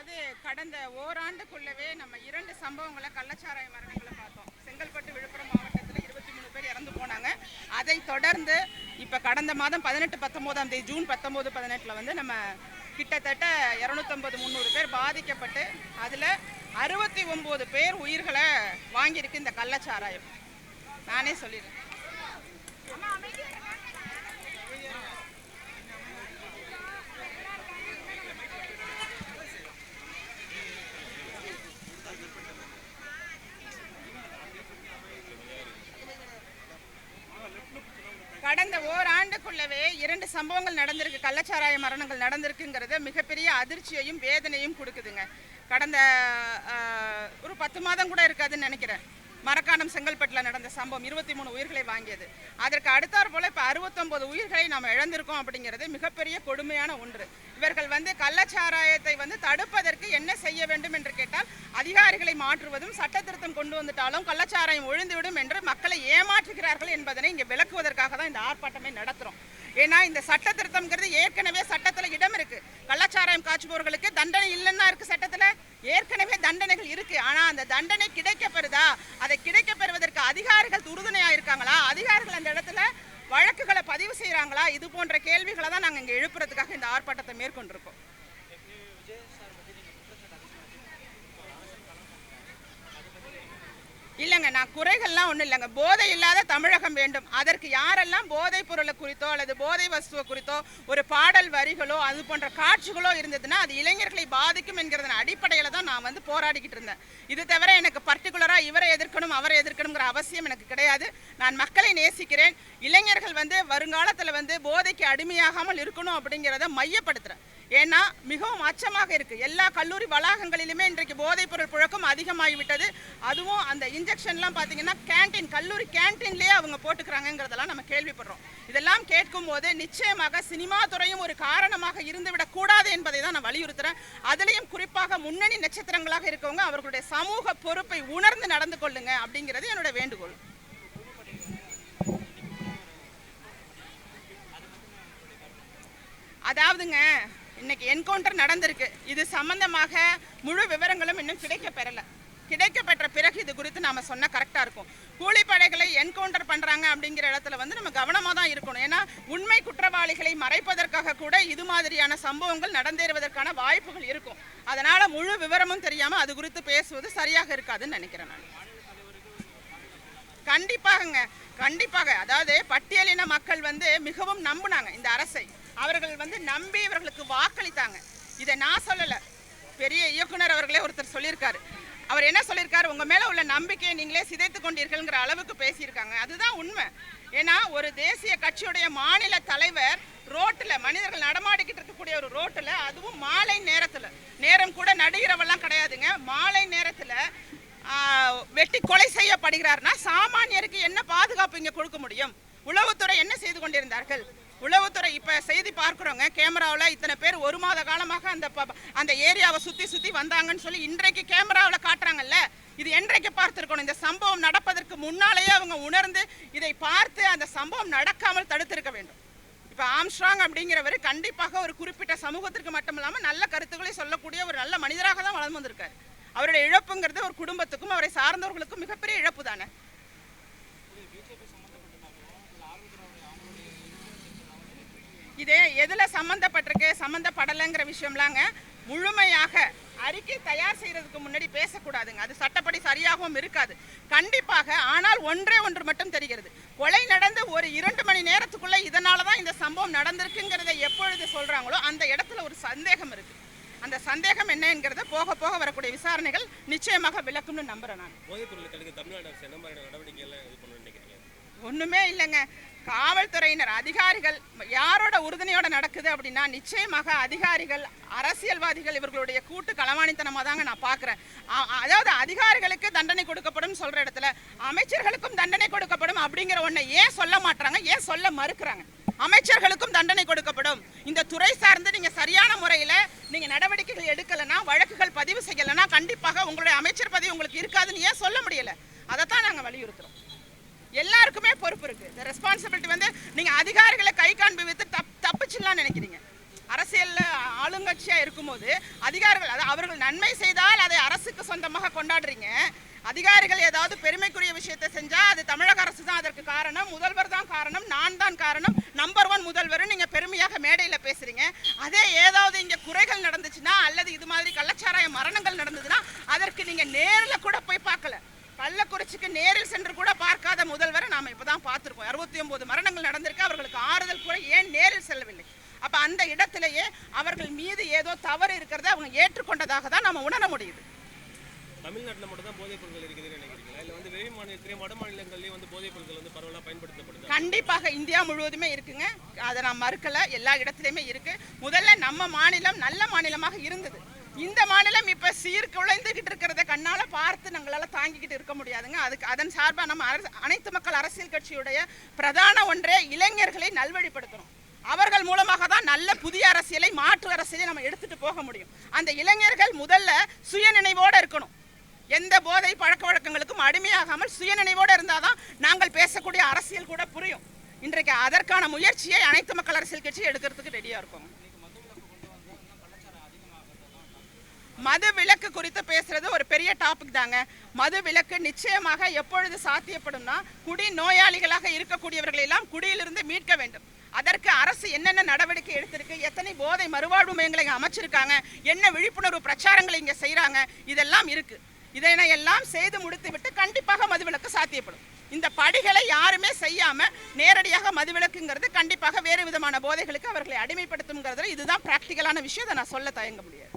அதாவது கடந்த ஓராண்டுக்குள்ளவே நம்ம இரண்டு சம்பவங்களை கள்ளச்சாராய மரணங்களை பார்த்தோம். செங்கல்பட்டு விழுப்புரம் மாவட்டத்தில் இருபத்தி மூணு பேர் இறந்து போனாங்க. அதை தொடர்ந்து இப்போ கடந்த மாதம் பதினெட்டு பத்தொம்போதாம் தேதி ஜூன் பத்தொம்போது பதினெட்டில் வந்து நம்ம கிட்டத்தட்ட இரநூத்தம்பது முந்நூறு பேர் பாதிக்கப்பட்டு அதில் அறுபத்தி ஒம்பது பேர் உயிர்களை வாங்கியிருக்கு இந்த கள்ளச்சாராயம். நானே சொல்லிடுறேன். கடந்த ஓராண்டுக்குள்ளவே இரண்டு சம்பவங்கள் நடந்திருக்கு. கள்ளச்சாராய மரணங்கள் நடந்திருக்குங்கிறது மிகப்பெரிய அதிர்ச்சியையும் வேதனையும் கொடுக்குதுங்க. கடந்த ஆஹ், ஒரு பத்து மாதம் கூட இருக்காதுன்னு நினைக்கிறேன். மரக்காணம் செங்கல்பட்டில் நடந்த சம்பவம் இருபத்தி மூணு உயிர்களை வாங்கியது. அதற்கு அடுத்தார் போல இப்போ அறுபத்தொம்பது உயிர்களை நாம் இழந்திருக்கோம் அப்படிங்கிறது மிகப்பெரிய கொடுமையான ஒன்று. இவர்கள் வந்து கள்ளச்சாராயத்தை வந்து தடுப்பதற்கு என்ன செய்ய வேண்டும் என்று கேட்டால் அதிகாரிகளை மாற்றுவதும் சட்ட திருத்தம் கொண்டு வந்துட்டாலும் கள்ளச்சாராயம் ஒழிந்துவிடும் என்று மக்களை ஏமாற்றுகிறார்கள் என்பதனை இங்கே விளக்குவதற்காக தான் இந்த ஆர்ப்பாட்டமே நடத்துகிறோம் ஏன்னா இந்த சட்ட திருத்தம்ங்கிறது ஏற்கனவே சட்டத்தில் இடம் இருக்கு. கள்ளச்சாராயம் காய்ச்சுபவர்களுக்கு தண்டனை இல்லைன்னா இருக்கு சட்டத்தில். ஏற்கனவே தண்டனைகள் இருக்கு. ஆனா அந்த தண்டனை கிடைக்க பெறுதா அதை கிடைக்க பெறுவதற்கு அதிகாரிகள் துருதுணையா இருக்காங்களா? அதிகாரிகள் அந்த இடத்துல வழக்குகளை பதிவு செய்கிறாங்களா இது போன்ற கேள்விகளை தான் நாங்கள் இங்கே எழுப்புறதுக்காக இந்த ஆர்ப்பாட்டத்தை மேற்கொண்டிருக்கோம். இல்லைங்க நான் குறைகள்லாம் ஒன்றும் இல்லைங்க. போதை இல்லாத தமிழகம் வேண்டும். அதற்கு யாரெல்லாம் போதைப் பொருளை குறித்தோ அல்லது போதை வஸ்துவை குறித்தோ ஒரு பாடல் வரிகளோ அது போன்ற காட்சிகளோ இருந்ததுன்னா அது இளைஞர்களை பாதிக்கும் என்கிறதன் அடிப்படையில் தான் நான் வந்து போராடிக்கிட்டு இருந்தேன். இது தவிர எனக்கு பர்டிகுலராக இவரை எதிர்க்கணும் அவரை எதிர்க்கணுங்கிற அவசியம் எனக்கு கிடையாது. நான் மக்களை நேசிக்கிறேன். இளைஞர்கள் வந்து வருங்காலத்தில் வந்து போதைக்கு அடிமையாகாமல் இருக்கணும் அப்படிங்கிறத மையப்படுத்துகிறேன் ஏன்னா மிகவும் அச்சமாக இருக்கு. எல்லா கல்லூரி வளாகங்களிலுமே இன்றைக்கு போதைப் பொருள் புழக்கம் அதிகமாகிவிட்டது. அதுவும் அந்த இன்ஜெக்ஷன்லாம் பார்த்தீங்கன்னா கேண்டீன் கல்லூரி கேன்டீன்லேயே அவங்க போட்டுக்கிறாங்கங்கிறதெல்லாம் நம்ம கேள்விப்படுறோம். இதெல்லாம் கேட்கும்போது நிச்சயமாக சினிமா துறையும் ஒரு காரணமாக இருந்துவிடக்கூடாது என்பதை தான் நான் வலியுறுத்துறேன். அதுலேயும் குறிப்பாக முன்னணி நட்சத்திரங்களாக இருக்கவங்க அவர்களுடைய சமூக பொறுப்பை உணர்ந்து நடந்து கொள்ளுங்க அப்படிங்கிறது என்னோட வேண்டுகோள். அதாவதுங்க இன்னைக்கு என்கவுண்டர் நடந்திருக்கு. இது சம்பந்தமாக முழு விவரங்களும் இன்னும் கிடைக்க பெறல கிடைக்கப்பெற்ற பிறகு இது குறித்து நாம சொன்னால் கரெக்டாக இருக்கும். கூலிப்படைகளை என்கவுண்டர் பண்ணுறாங்க அப்படிங்கிற இடத்துல வந்து நம்ம கவனமாக தான் இருக்கணும். ஏன்னா உண்மை குற்றவாளிகளை மறைப்பதற்காக கூட இது மாதிரியான சம்பவங்கள் நடந்தேறுவதற்கான வாய்ப்புகள் இருக்கும். அதனால் முழு விவரமும் தெரியாமல் அது குறித்து பேசுவது சரியாக இருக்காதுன்னு நினைக்கிறேன் நான். கண்டிப்பாகங்க. கண்டிப்பாக. அதாவது பட்டியலின மக்கள் வந்து மிகவும் நம்பினாங்க இந்த அரசை. அவர்கள் வந்து நம்பி இவர்களுக்கு வாக்களித்தாங்க. இதை நான் சொல்லலை. பெரிய இயக்குனர் அவர்களே ஒருத்தர் சொல்லியிருக்காரு. அவர் என்ன சொல்லியிருக்காரு? உங்கள் மேலே உள்ள நம்பிக்கையை நீங்களே சிதைத்து கொண்டீர்கள்ங்கிற அளவுக்கு பேசியிருக்காங்க. அதுதான் உண்மை. ஏன்னா ஒரு தேசிய கட்சியுடைய மாநில தலைவர் ரோட்டில் மனிதர்கள் நடமாடிக்கிட்டு இருக்கக்கூடிய ஒரு ரோட்டில் அதுவும் மாலை நேரத்தில். நேரம் கூட நடுகிறவெல்லாம் கிடையாதுங்க. மாலை நேரத்தில் வெட்டி கொலை செய்யப்படுகிறார்னா சாமானியருக்கு என்ன பாதுகாப்பு இங்கே கொடுக்க முடியும்? உளவுத்துறை என்ன செய்து கொண்டிருந்தார்கள்? உளவுத்துறை இப்ப செய்தி பார்க்குறோங்க. கேமராவில் இத்தனை பேர் ஒரு மாத காலமாக அந்த ப- அந்த ஏரியாவை சுத்தி சுத்தி வந்தாங்கன்னு சொல்லி இன்றைக்கு கேமராவில் காட்டுறாங்கல்ல. இது என்றைக்கு பார்த்துருக்கணும்? இந்த சம்பவம் நடப்பதற்கு முன்னாலேயே அவங்க உணர்ந்து இதை பார்த்து அந்த சம்பவம் நடக்காமல் தடுத்திருக்க வேண்டும். இப்போ ஆம்ஸ்ட்ராங் அப்படிங்கிறவர் கண்டிப்பாக ஒரு குறிப்பிட்ட சமூகத்திற்கு மட்டும் இல்லாமல் நல்ல கருத்துக்களை சொல்லக்கூடிய ஒரு நல்ல மனிதராக தான் வளர்ந்து வந்திருக்காரு. அவருடைய இழப்புங்கிறது ஒரு குடும்பத்துக்கும் அவரை சார்ந்தவர்களுக்கும் மிகப்பெரிய இழப்பு தானே இது எதுல சம்பந்தப்பட்டிருக்கு சம்பந்தப்படலைங்கிற விஷயம்லாங்க முழுமையாக அறிக்கை தயார் செய்யறதுக்கு முன்னாடி பேசக்கூடாதுங்க. அது சட்டப்படி சரியாகவும் இருக்காது. கண்டிப்பாக ஆனால் ஒன்றே ஒன்று மட்டும் தெரிகிறது. கொலை நடந்து ஒரு இரண்டு மணி நேரத்துக்குள்ள இதனால தான் இந்த சம்பவம் நடந்திருக்குங்கிறத எப்பொழுது சொல்றாங்களோ அந்த இடத்துல ஒரு சந்தேகம் இருக்கு. அந்த சந்தேகம் என்னங்கிறத போக போக வரக்கூடிய விசாரணைகள் நிச்சயமாக விளக்கும்னு நம்புறேன் நான். ஒண்ணுமே இல்லைங்க. காவல்துறையினர் அதிகாரிகள் யாரோட உறுதுணையோட நடக்குது அப்படின்னா நிச்சயமாக அதிகாரிகள் அரசியல்வாதிகள் இவர்களுடைய கூட்டு களவாணித்தனமாக தாங்க நான் பார்க்குறேன். அதாவது அதிகாரிகளுக்கு தண்டனை கொடுக்கப்படும் சொல்ற இடத்துல அமைச்சர்களுக்கும் தண்டனை கொடுக்கப்படும் அப்படிங்கிற ஒன்றை ஏன் சொல்ல மாட்றாங்க? ஏன் சொல்ல மறுக்கிறாங்க? அமைச்சர்களுக்கும் தண்டனை கொடுக்கப்படும். இந்த துறை சார்ந்து நீங்க சரியான முறையில் நீங்க நடவடிக்கைகள் எடுக்கலைன்னா வழக்குகள் பதிவு செய்யலைன்னா கண்டிப்பாக உங்களுடைய அமைச்சர் பதவி உங்களுக்கு இருக்காதுன்னு ஏன் சொல்ல முடியல? அதைத்தான் நாங்கள் வலியுறுத்துறோம். பொறுப்பு இருக்குது இந்த ரெஸ்பான்சிபிலிட்டி வந்து நீங்கள் அதிகாரிகளை கை காண்பி வைத்து தப் தப்பிச்சிடலாம்னு நினைக்கிறீங்க. அரசியலில் ஆளுங்கட்சியாக இருக்கும்போது அதிகாரிகள் அதாவது அவர்கள் நன்மை செய்தால் அதை அரசுக்கு சொந்தமாக கொண்டாடுறீங்க. அதிகாரிகள் ஏதாவது பெருமைக்குரிய விஷயத்தை செஞ்சால் அது தமிழக அரசு தான் அதற்கு காரணம். முதல்வர் தான் காரணம். நான் தான் காரணம். நம்பர் ஒன் முதல்வர் நீங்கள் பெருமையாக மேடையில் பேசுகிறீங்க அதே ஏதாவது இங்கே குறைகள் நடந்துச்சுன்னா அல்லது இது மாதிரி கள்ளச்சாராய மரணங்கள் நடந்ததுன்னா அதற்கு நீங்கள் நேரில் கள்ளக்குறிச்சிக்கு நேரில் சென்று கூட பார்க்காத முதல்வரை நாம இப்பதான் பார்த்திருக்கோம் அறுபத்தி ஒன்பது மரணங்கள் நடந்திருக்கு. அவர்களுக்கு ஆறுதல் கூட ஏன் நேரில் செல்லவில்லை? அப்ப அந்த இடத்திலேயே அவர்கள் மீது ஏதோ தவறு இருக்கிறத அவங்க ஏற்றுக்கொண்டதாக தான் நம்ம உணர முடியுது. தமிழ்நாட்டில் மட்டும் தான் போதைப் பொருட்கள் இருக்குதுன்னு நினைக்கிறீங்களா? இல்லை வந்து வெளி மாநிலத்திலேயும் வட மாநிலங்கள்லேயும் வந்து போதைப் பொருட்கள் வந்து பரவலாக பயன்படுத்தப்படுது? கண்டிப்பாக இந்தியா முழுவதுமே இருக்குங்க. அதை நான் மறுக்கல. எல்லா இடத்துலையுமே இருக்கு. முதல்ல நம்ம மாநிலம் நல்ல மாநிலமாக இருந்தது. இந்த மாநிலம் இப்ப சீர்குலைந்துகிட்டு இருக்கிறத கண்ணால பார்த்து நம்மளால தாங்கிக்கிட்டு இருக்க முடியாதுங்க. அதுக்கு அதன் சார்பா நம்ம அரசு- அனைத்து மக்கள் அரசியல் கட்சியுடைய பிரதான ஒன்றே இளைஞர்களை நல்வழிப்படுத்தணும். அவர்கள் மூலமாக தான் நல்ல புதிய அரசியலை மாற்று அரசியலை நம்ம எடுத்துட்டு போக முடியும். அந்த இளைஞர்கள் முதல்ல சுயநினைவோட இருக்கணும். எந்த போதை பழக்க வழக்கங்களுக்கும் அடிமையாகாமல் சுயநினைவோடு இருந்தாதான் நாங்கள் பேசக்கூடிய அரசியல் கூட புரியும். இன்றைக்கு அதற்கான முயற்சியை அனைத்து மக்கள் அரசியல் கட்சி எடுக்கிறதுக்கு ரெடியாக இருக்கும். மது விலக்கு குறித்து பேசுறது ஒரு பெரிய டாபிக் தாங்க. மது விலக்கு நிச்சயமாக எப்பொழுது சாத்தியப்படும்னா குடி நோயாளிகளாக இருக்கக்கூடியவர்களை எல்லாம் குடியிலிருந்து மீட்க வேண்டும். அதற்கு அரசு என்னென்ன நடவடிக்கை எடுத்திருக்கு எத்தனை போதை மறுவாழ்வு மையங்களை அமைச்சிருக்காங்க என்ன விழிப்புணர்வு பிரச்சாரங்களை இங்கே செய்கிறாங்க இதெல்லாம் இருக்கு. இதனை எல்லாம் செய்து முடித்து விட்டு கண்டிப்பாக மதுவிலக்கு சாத்தியப்படும். இந்த படிகளை யாருமே செய்யாமல் நேரடியாக மதுவிலக்குங்கிறது கண்டிப்பாக வேறு விதமான போதைகளுக்கு அவர்களை அடிமைப்படுத்தும்ங்கிறதுல இதுதான் ப்ராக்டிக்கலான விஷயம். அதை நான் சொல்ல தயங்க முடியாது.